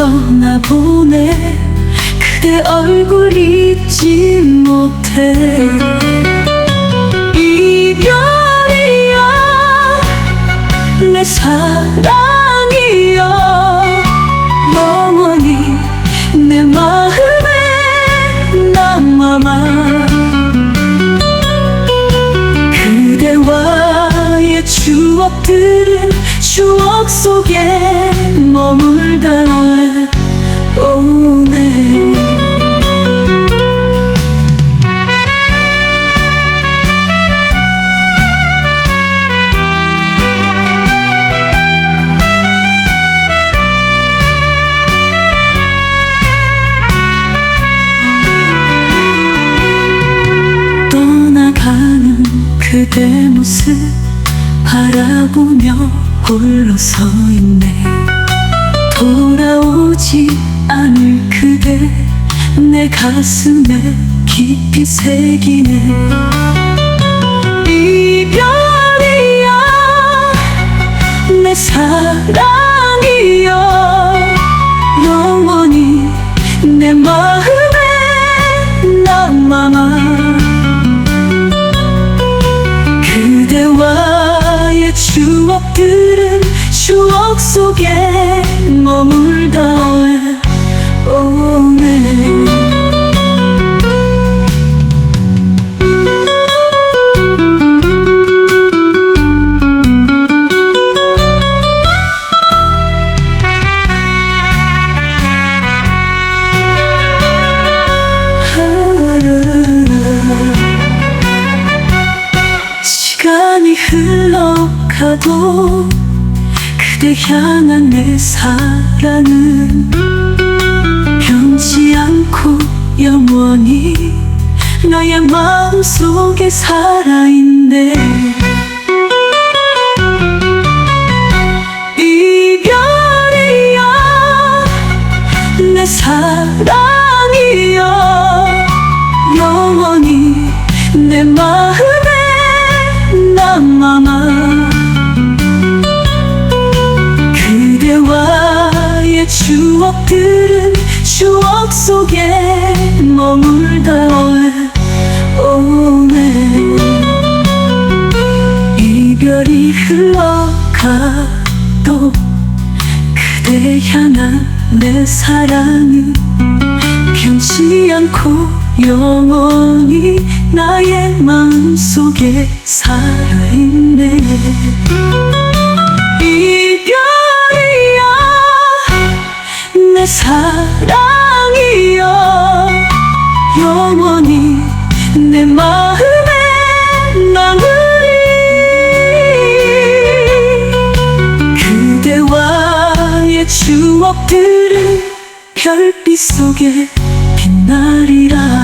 떠나보내 그대 얼굴 잊지 못해. 이별이야 내 사랑이여. 영원히 내 마음에 남아만. 그대와의 추억들은 추억 속에 머물다 바라보며 홀로 서 있네. 돌아오지 않을 그대 내 가슴에 깊이 새기네. 이별이야 내 사랑이여 영원히 내마 추억들은 추억 속에 머물다 오네. 시간이 흘러 가도 그대 향한 내 사랑은 변치 않고 영원히 너의 마음속에 살아있네. 이별이야 내 사랑이여 영원히 내 마음에 남아 추억들은 추억 속에 머물다 오네 이별이 흘러가도 그대 향한 내 사랑은 변치 않고 영원히 나의 마음속에 살아있네 사랑이여 영원히 내 마음에 남으리. 그대와의 추억들은 별빛 속에 빛나리라